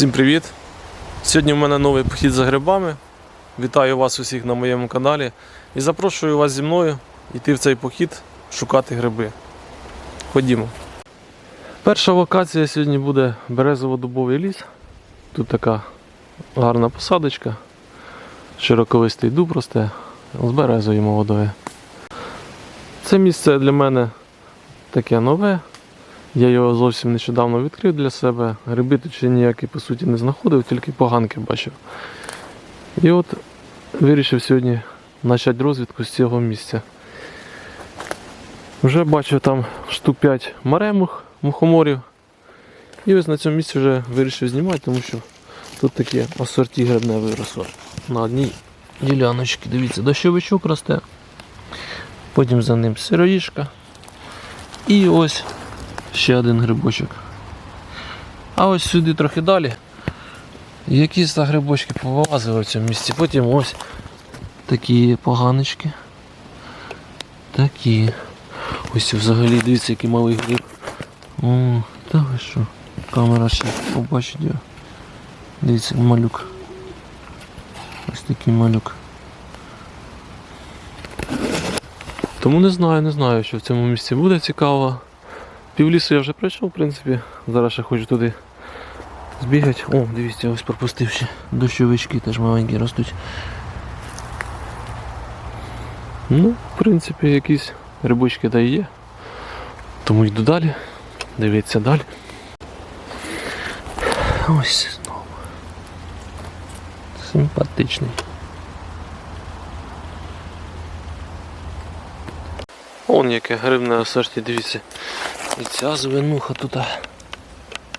Всім привіт! Сьогодні в мене новий похід за грибами. Вітаю вас усіх на моєму каналі і запрошую вас зі мною йти в цей похід шукати гриби. Ходімо. Перша локація сьогодні буде березово-дубовий ліс. Тут така гарна посадочка, широковистий дуб росте з березою молодою. Це місце для мене таке нове. Я його зовсім нещодавно відкрив для себе. Гриби тут ніякі по суті не знаходив, тільки поганки бачив. І от вирішив сьогодні почати розвідку з цього місця. Вже бачив там штук 5 маремух, мухоморів. І ось на цьому місці вже вирішив знімати, тому що тут таке асорті грибне виросло. На одній діляночці. Дивіться, дощовичок росте. Потім за ним сироїшка. І ось ще один грибочок. А ось сюди трохи далі. Якісь та грибочки повилазили в цьому місці. Потім ось такі поганочки. Такі. Ось взагалі дивіться, який малий гриб. О, та ви що? Камера ще побачить його. Дивіться, малюк. Ось такий малюк. Тому не знаю, не знаю, що в цьому місці буде цікаво. Півлісу я вже пройшов, в принципі. Зараз ще хочу туди збігати. О, дивіться, ось пропустив ще. Дощовички теж маленькі ростуть. Ну, в принципі, якісь грибочки та є. Тому йду далі. Дивіться далі. Ось знову. Симпатичний. Он яке грибне асорті, дивіться. І ця звинуха тут.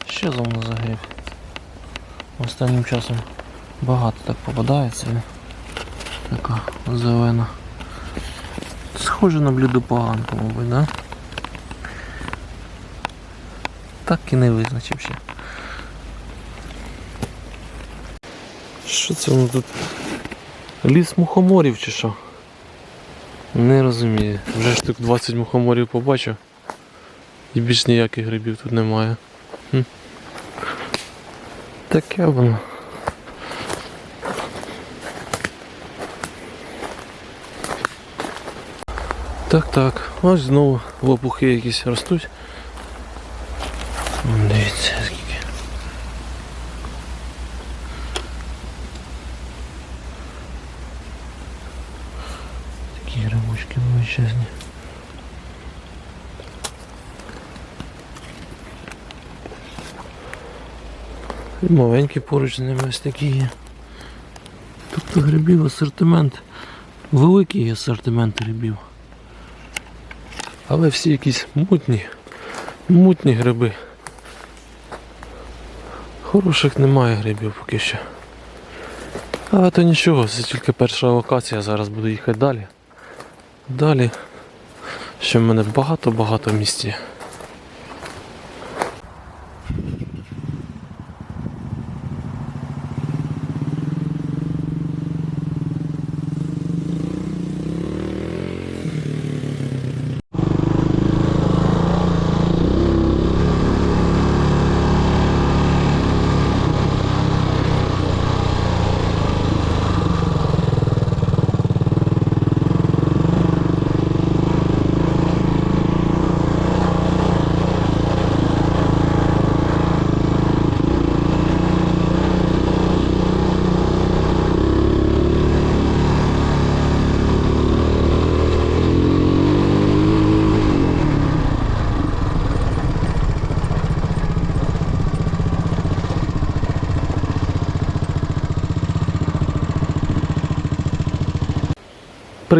Що за воно за гриб? Останнім часом багато так попадається. Така зелена. Схоже на бліду поганку, мабуть, да? Так і не визначив ще. Що це воно тут? Ліс мухоморів чи що? Не розумію. Вже штук 20 мухоморів побачив. І більш ніяких грибів тут немає. Хм. Таке воно. Так, так. Ось знову лопухи якісь ростуть. Дивіться, скільки. Такі грибочки величезні. І маленькі поруч з ними ось такі є. Тобто грибів асортимент. Великий асортимент грибів. Але всі якісь мутні, мутні гриби. Хороших немає грибів поки що. Але то нічого, це тільки перша локація, зараз буду їхати далі. Далі. Ще в мене багато-багато місць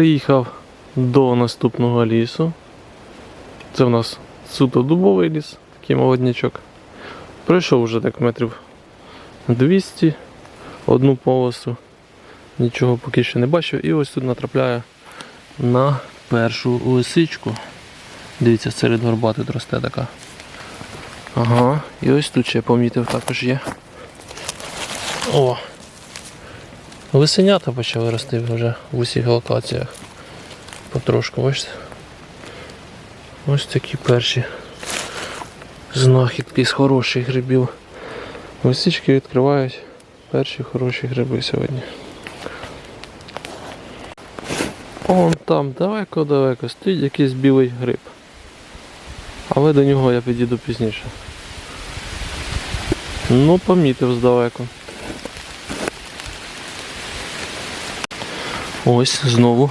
Приїхав до наступного лісу. Це в нас суто дубовий ліс, такий молоднячок. Пройшов вже так метрів 200, одну полосу. Нічого поки що не бачив. І ось тут натрапляю на першу лисичку. Дивіться, серед горба тут росте така. Ага, і ось тут ще помітив також є. О! Лисенята почали рости вже в усіх локаціях. Потрошку, бачите? Ось такі перші знахідки з хороших грибів. Лисички відкривають перші хороші гриби сьогодні. Он там далеко-далеко стоїть якийсь білий гриб. Але до нього я підійду пізніше. Ну, помітив здалеку. Ось знову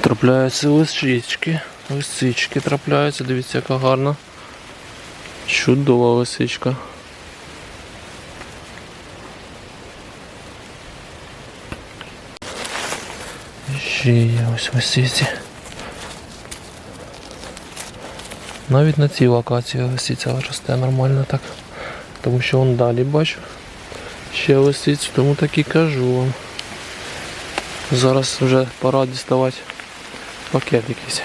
трапляються лисички. Лисички трапляються, дивіться, яка гарна. Чудова лисичка. Ще є ось лисиці. Навіть на цій локації лисиця росте нормально так. Тому що вон далі бачу. Ще лисицю, тому так і кажу вам. Зараз вже пора діставати пакет якийсь.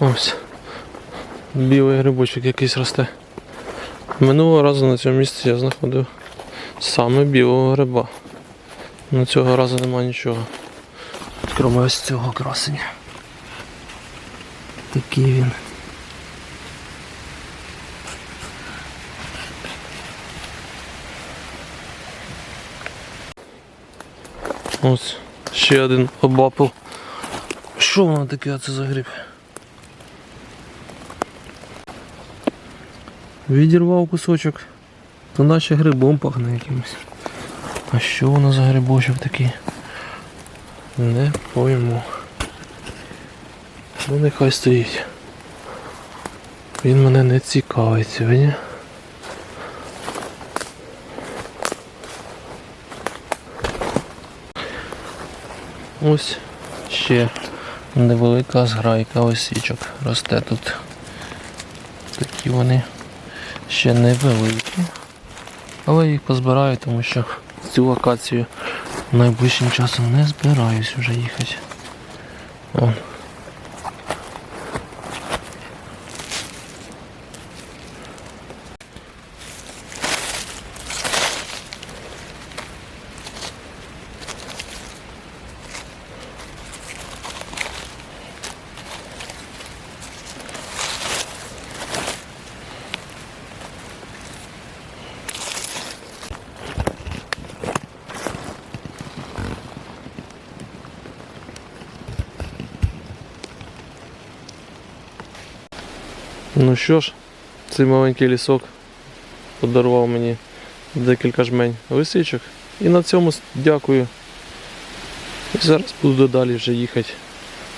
Ось. Білий грибочок якийсь росте. Минулого разу на цьому місці я знаходив саме білого гриба. На цього разу нема нічого. Крім ось цього красення. Такий він. Ось ще один обапил. Що воно таке це за гриб? Відірвав кусочок, то наче грибом пахне якимось. А що воно за грибочок такий? Не пойму. Ну нехай стоїть. Він мене не цікавить сьогодні. Ось ще невелика зграйка осічок росте тут. Такі вони ще невеликі. Але їх позбираю, тому що цю локацію найближчим часом не збираюсь вже їхати. Вон. Ну що ж, цей маленький лісок подарував мені декілька жмень лисичок. І на цьому дякую. І зараз буду далі вже їхати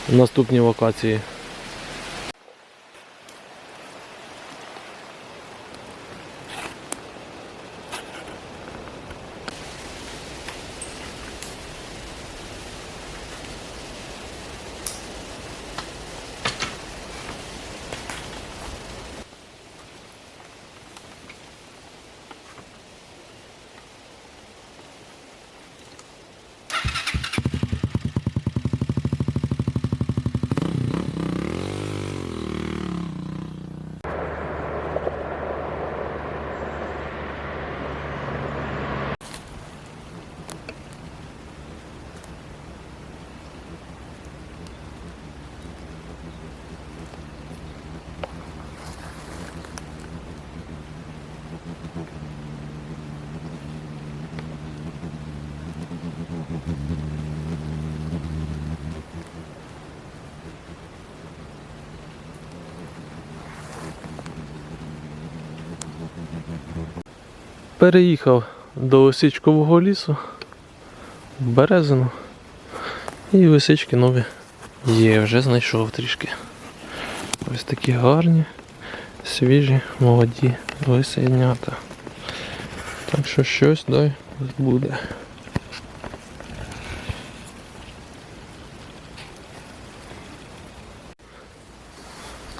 в наступні локації. Переїхав до лисичкового лісу в Березину. І лисички нові є, вже знайшов трішки. Ось такі гарні, свіжі, молоді лисенята. Так що щось дай буде.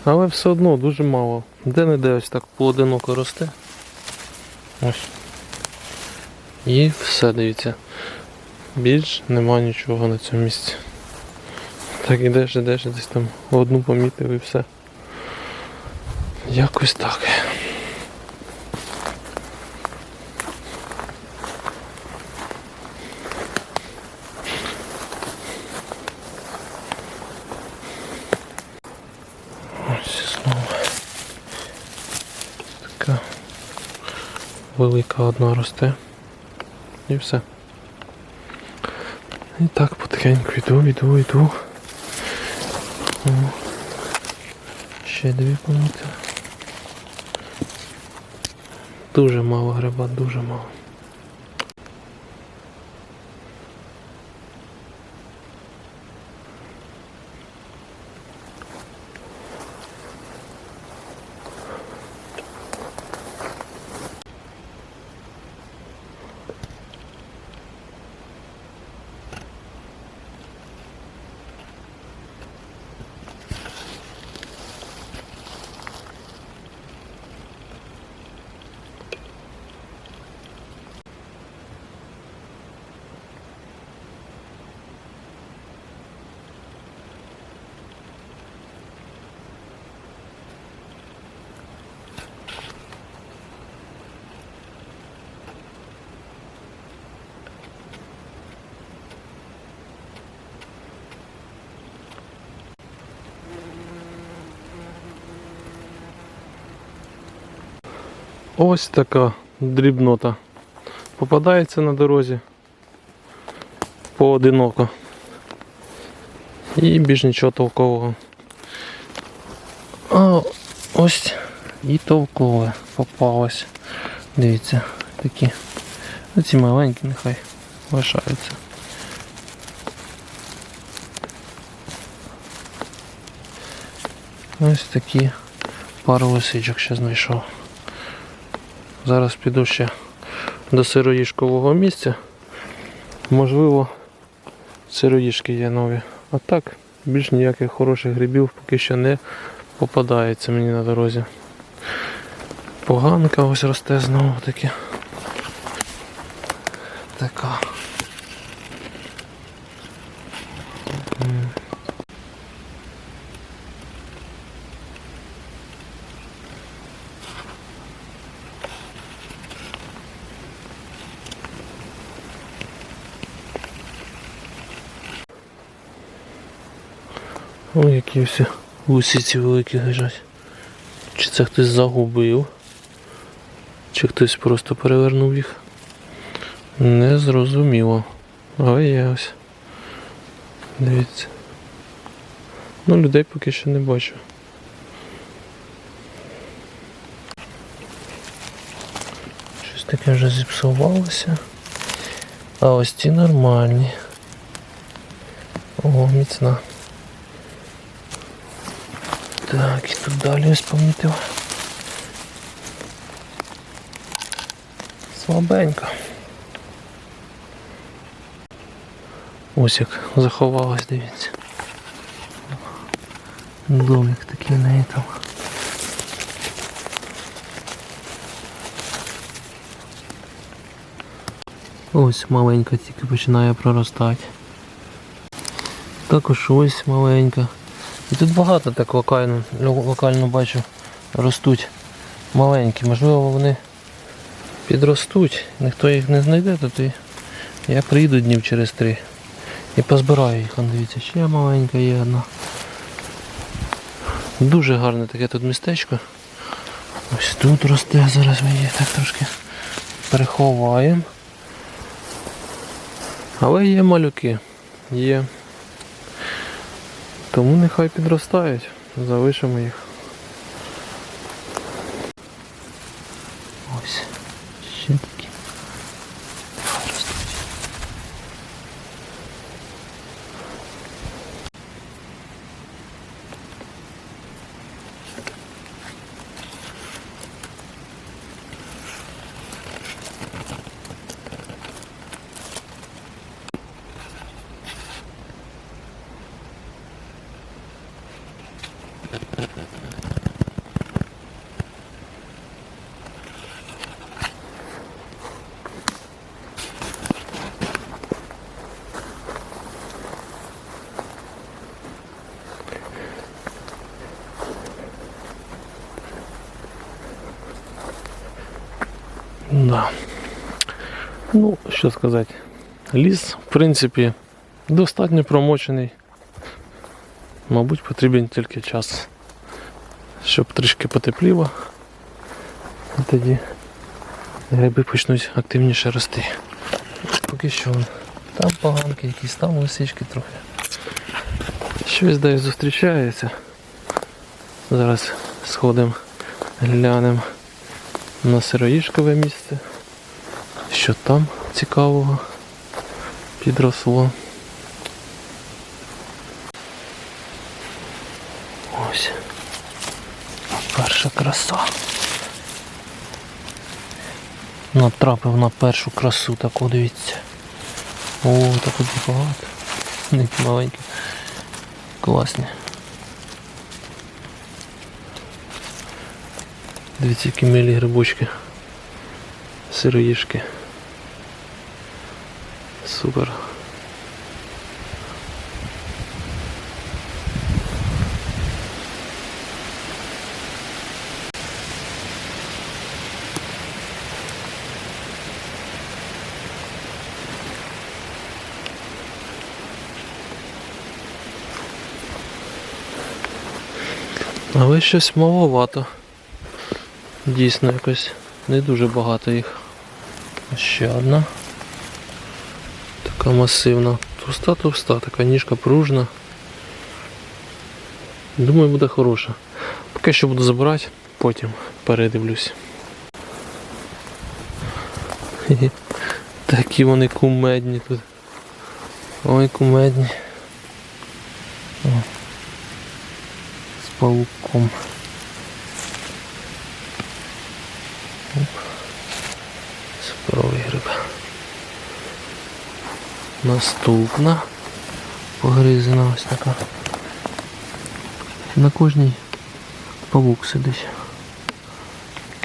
Але все одно дуже мало. Де-не-де ось так поодиноко росте. Ось. І все, дивіться. Більш нема нічого на цьому місці. Так ідеш, ідеш, десь там одну помітив і все. Якось так. Така велика одна росте. І все. І так потихеньку йду, йду, йду. Ще дві помітив. Дуже мало гриба, дуже мало. Ось така дрібнота. Попадається на дорозі поодиноко. І більш нічого толкового. А ось і толкове попалось. Дивіться, такі. Оці маленькі нехай лишаються. Ось такі пару лисичок ще знайшов. Зараз піду ще до сироїшкового місця. Можливо, сироїшки є нові. А так, більш ніяких хороших грибів поки що не попадається мені на дорозі. Поганка ось росте знову таки. Така. Ой, які всі гусіці великі лежать. Чи це хтось загубив? Чи хтось просто перевернув їх? Не зрозуміло. Але є ось. Дивіться. Ну, людей поки що не бачу. Щось таке вже зіпсувалося. А ось ці нормальні. О, міцна. Так, і тут далі ось помітив. Слабенько. Ось як заховалась, дивіться. Домик такий в там. Ось маленька тільки починає проростати. Також ось маленька. І тут багато так локально, локально бачу, ростуть маленькі. Можливо, вони підростуть. Ніхто їх не знайде, то ти я приїду днів через три і позбираю їх. Дивіться, ще маленька є одна. Дуже гарне таке тут містечко. Ось тут росте, зараз ми її так трошки переховаємо. Але є малюки. Є. Тому нехай підростають. Залишимо їх. Да. Ну, що сказати. Ліс, в принципі, достатньо промочений. Мабуть, потрібен тільки час, щоб трішки потепліло. І тоді гриби почнуть активніше рости. Поки що там поганки, якісь там лисички трохи. Щось десь зустрічається. Зараз сходимо, глянемо на сироїшкове місце. Що там цікавого підросло. Ось. Перша краса. Натрапив на першу красу таку, дивіться. О, так от багато. Маленькі. Класні. Дивіться, які милі грибочки. Сироїшки. Супер. Але щось маловато. Дійсно якось не дуже багато їх. Ще одна. Така масивна. Товста товста, така ніжка пружна. Думаю, буде хороша. Поки що буду забирати, потім передивлюсь. Такі вони кумедні тут. Ой, кумедні. О. З пауком. Суперовий гриб. Наступна погризена ось така. На кожній павук сидить.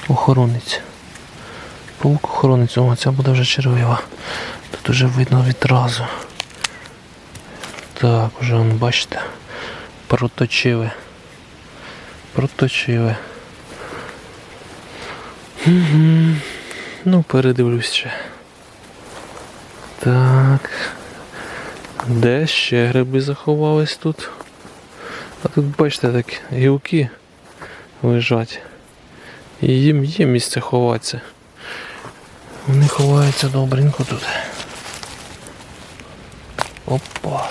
Охоронець. Павук охоронець, о, ця буде вже червива. Тут уже видно відразу. Так, уже вон, бачите, проточили. Проточили. Угу. Ну, передивлюсь ще. Так. Де ще гриби заховались тут? А тут, бачите, так гілки лежать. І їм є місце ховатися. Вони ховаються добренько тут. Опа.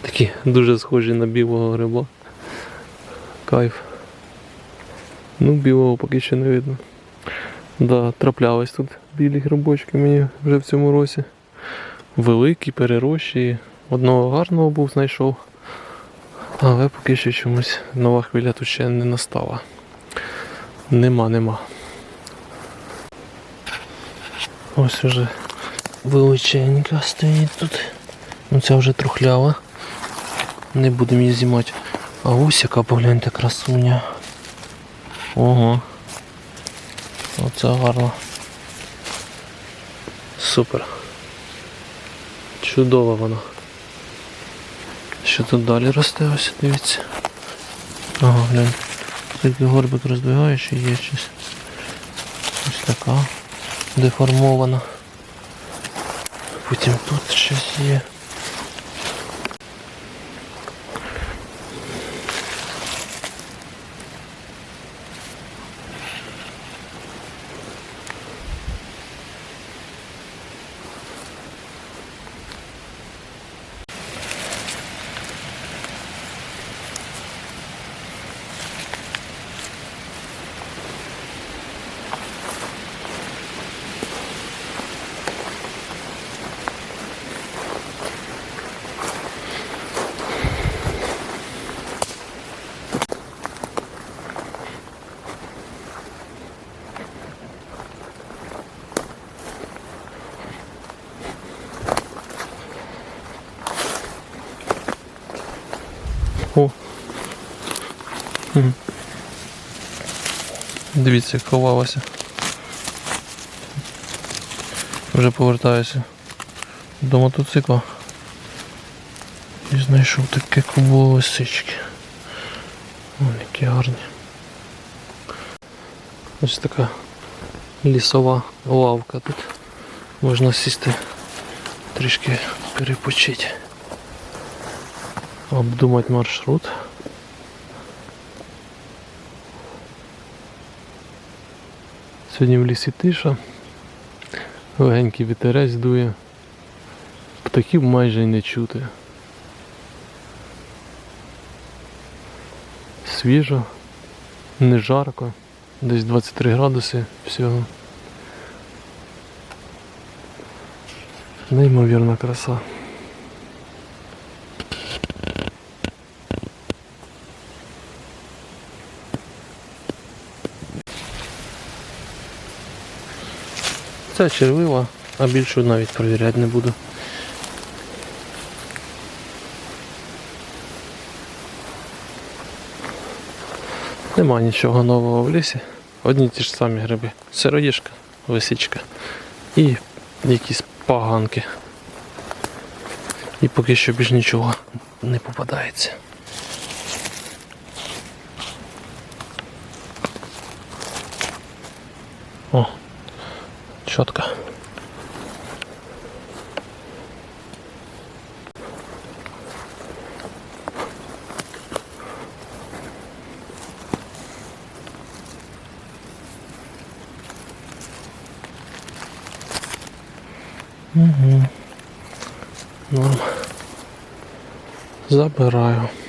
Такі дуже схожі на білого гриба. Кайф. Ну, білого поки що не видно. Да, траплялись тут білі грибочки мені вже в цьому році. Великі, перерощі. Одного гарного був знайшов. Але поки що чомусь нова хвиля тут ще не настала. Нема, нема. Ось уже величенька стоїть тут. Ну ця вже трухлява. Не будемо її знімати. А ось яка погляньте красуня. Ого. Оце гарно. Супер. Чудова вона. Що тут далі росте, ось дивіться. Ага, глянь. Тільки горбик роздвигаєш і є щось. Ось така деформована. Потім тут щось є. Дивіться, як ховалося. Вже повертаюся до мотоцикла. І знайшов таке кубло лисички. Вон які гарні. Ось така лісова лавка тут. Можна сісти трішки перепочити. Обдумати маршрут. Сьогодні в лісі тиша, легенький вітерець дує, птахів майже й не чути. Свіжо, не жарко, десь 23 градуси всього. Неймовірна краса. Це червива, а більшу навіть перевіряти не буду. Нема нічого нового в лісі. Одні ті ж самі гриби. Сироїшка, лисичка і якісь поганки. І поки що більш нічого не попадається. четко. Угу. Норм. забираю.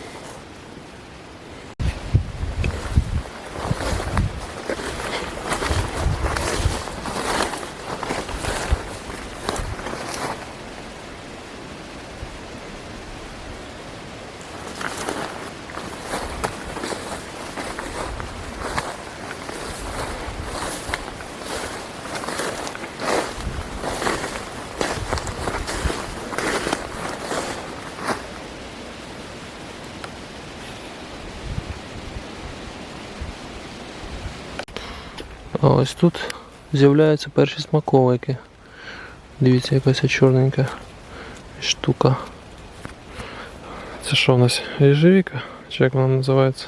Ось тут з'являються перші смаковики. Дивіться, якась чорненька штука. Це що в нас? Єжевіка? Чи як вона називається?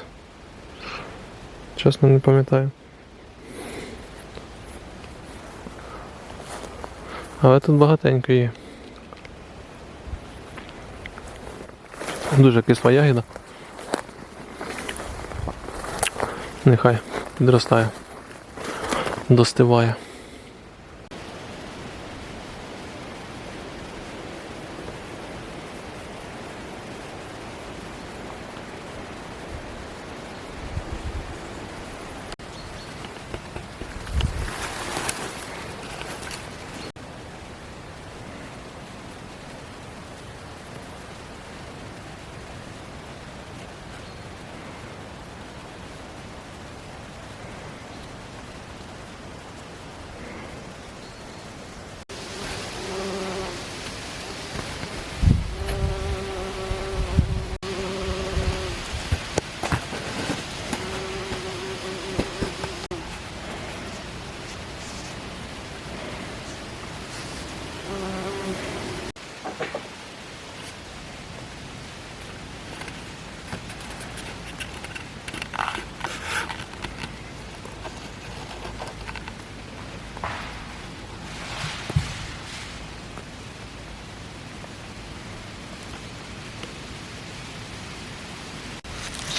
Чесно не пам'ятаю. Але тут багатенько є. Дуже кисла ягіда. Нехай підростає достиває.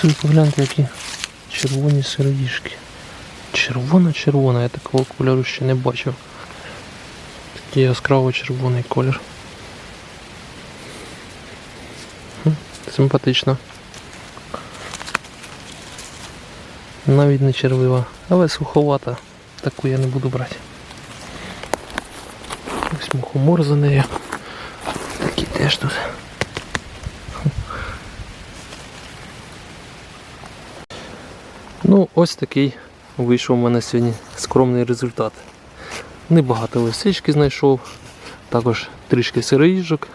Собі погляньте, які червоні сироїшки. Червона-червона, я такого кольору ще не бачив. Такий яскраво червоний колір. Симпатично. Навіть не червива, але суховата. Таку я не буду брати. Ось мухомор за нею. Такий теж тут. Ну, ось такий вийшов у мене сьогодні скромний результат. Небагато лисички знайшов, також трішки сироїжок.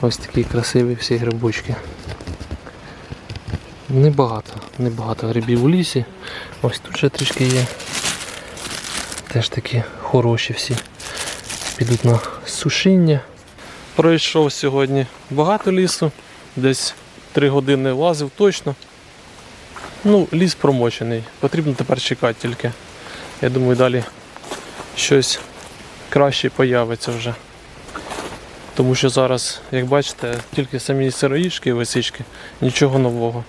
Ось такі красиві всі грибочки. Небагато, небагато грибів у лісі. Ось тут ще трішки є. Теж такі хороші всі. Підуть на сушіння. Пройшов сьогодні багато лісу, десь 3 години лазив точно. Ну, ліс промочений. Потрібно тепер чекати тільки. Я думаю, далі щось краще появиться вже. Тому що зараз, як бачите, тільки самі сироїшки і лисички, нічого нового.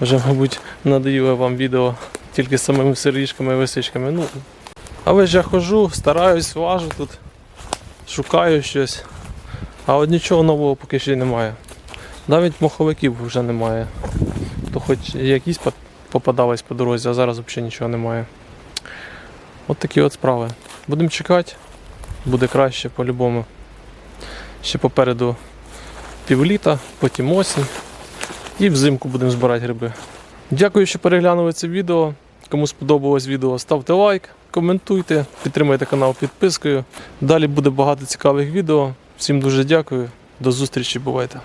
Вже, мабуть, надоїло вам відео тільки з самими сироїшками і лисичками. Ну, Але ж я хожу, стараюсь, важу тут, шукаю щось. А от нічого нового поки й немає. Навіть моховиків вже немає. То хоч якісь попадались по дорозі, а зараз взагалі нічого немає. От такі от справи. Будемо чекати, буде краще по-любому. Ще попереду півліта, потім осінь. І взимку будемо збирати гриби. Дякую, що переглянули це відео. Кому сподобалось відео, ставте лайк, коментуйте, підтримуйте канал підпискою. Далі буде багато цікавих відео. Всім дуже дякую. До зустрічі, бувайте!